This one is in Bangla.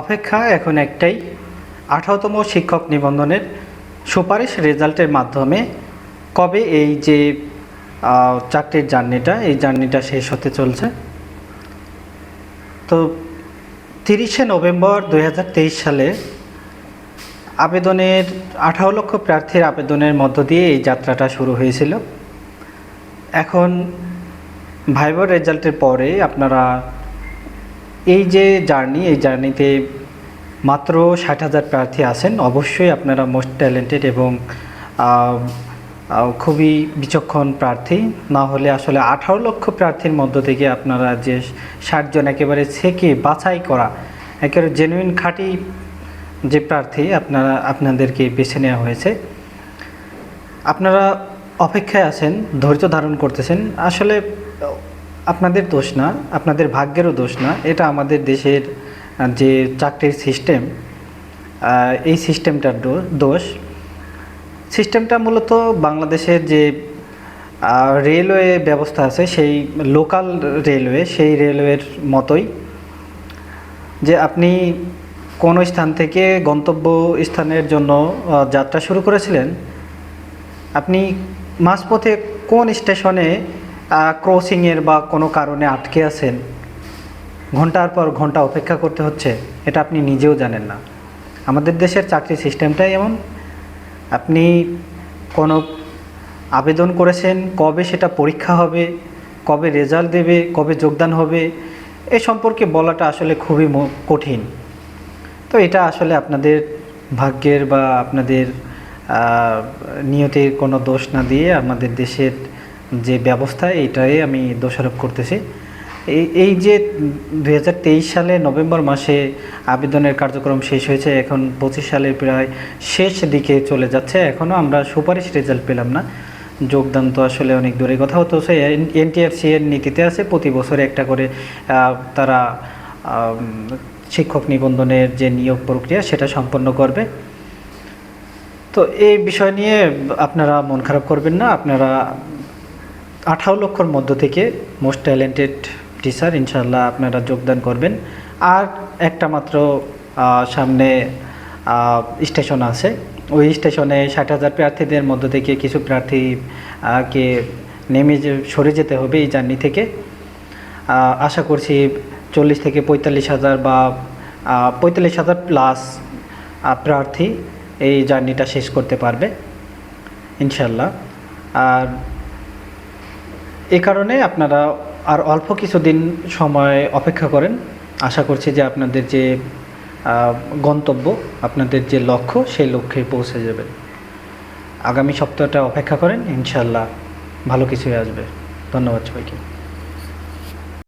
অপেক্ষা এখন একটাই, আঠারোতম শিক্ষক নিবন্ধনের সুপারিশ রেজাল্টের মাধ্যমে কবে এই যে চাকরির জার্নিটা, এই জার্নিটা শেষ হতে চলছে? তো তিরিশে নভেম্বর দু হাজার তেইশ সালে আবেদনের, আঠারো লক্ষ প্রার্থীর আবেদনের মধ্য দিয়ে এই যাত্রাটা শুরু হয়েছিল। এখন ভাইবার রেজাল্টের পরে আপনারা এই যে জার্নি, এই জার্নিতে মাত্র ষাট হাজার প্রার্থী আছেন, অবশ্যই আপনারা মোস্ট ট্যালেন্টেড এবং খুবই বিচক্ষণ প্রার্থী। না হলে আসলে আঠারো লক্ষ প্রার্থীর মধ্য থেকে আপনারা যে ষাটজন একেবারে ছেকে বাছাই করা, একেবারে জেনুইন খাঁটি যে প্রার্থী আপনারা, আপনাদেরকে বেছে নেওয়া হয়েছে। আপনারা অপেক্ষায় আছেন, ধৈর্য ধারণ করতেছেন। আসলে আপনাদের দোষ না, আপনাদের ভাগ্যেরও দোষ না। এটা আমাদের দেশের যে চাকরির সিস্টেম এই সিস্টেমটার দোষ। সিস্টেমটা মূলত বাংলাদেশের যে রেলওয়ে ব্যবস্থা আছে, সেই লোকাল রেলওয়ে সেই রেলওয়ের মতোই। যে আপনি কোন স্থান থেকে গন্তব্য স্থানের জন্য যাত্রা শুরু করেছিলেন, আপনি মাঝপথে কোন স্টেশনে ক্রসিংয়ের বা কোনো কারণে আটকে আছেন, ঘণ্টার পর ঘণ্টা অপেক্ষা করতে হচ্ছে, এটা আপনি নিজেও জানেন না। আমাদের দেশের চাকরি সিস্টেমটাই এমন। আপনি কোনো আবেদন করেছেন, কবে সেটা পরীক্ষা হবে, কবে রেজাল্ট দেবে, কবে যোগদান হবে, এ সম্পর্কে বলাটা আসলে খুবই কঠিন। তো এটা আসলে আপনাদের ভাগ্যের বা আপনাদের নিয়তির কোনো দোষ না দিয়ে আমাদের দেশের যে ব্যবস্থা, এটাই আমি দোষারোপ করতেছি। এই এই যে দু হাজার তেইশ সালে নভেম্বর মাসে আবেদনের কার্যক্রম শেষ হয়েছে, এখন পঁচিশ সালের প্রায় শেষ দিকে চলে যাচ্ছে। এখনও আমরা সুপারিশ রেজাল্ট পেলাম না। যোগদান তো আসলে অনেক দূরে কথা। হতো সে এনটিআরসি এর নীতিতে আছে, প্রতি বছর একটা করে তারা শিক্ষক নিবন্ধনের যে নিয়োগ প্রক্রিয়া, সেটা সম্পন্ন করবে। তো এই বিষয় নিয়ে আপনারা মন খারাপ করবেন না। আপনারা আঠারো লক্ষর মধ্য থেকে মোস্ট ট্যালেন্টেড টিচার ইনশাল্লাহ আপনারা যোগদান করবেন। আর একটা মাত্র সামনে স্টেশন আছে। ওই স্টেশনে ষাট হাজার প্রার্থীদের মধ্য থেকে কিছু প্রার্থী আহ, কে নেমে যে সরে যেতে হবে এই জার্নি থেকে। আশা করছি চল্লিশ থেকে পঁয়তাল্লিশ হাজার বা পঁয়তাল্লিশ হাজার প্লাস প্রার্থী এই জার্নিটা শেষ করতে পারবে ইনশাল্লাহ আর এ কারণে আপনারা আর অল্প কিছুদিন সময় অপেক্ষা করেন। আশা করছি যে আপনাদের যে গন্তব্য, আপনাদের যে লক্ষ্য, সেই লক্ষ্যে পৌঁছে যাবেন। আগামী সপ্তাহটা অপেক্ষা করেন ইনশাল্লাহ ভালো কিছুই আসবে। ধন্যবাদ সবাইকে।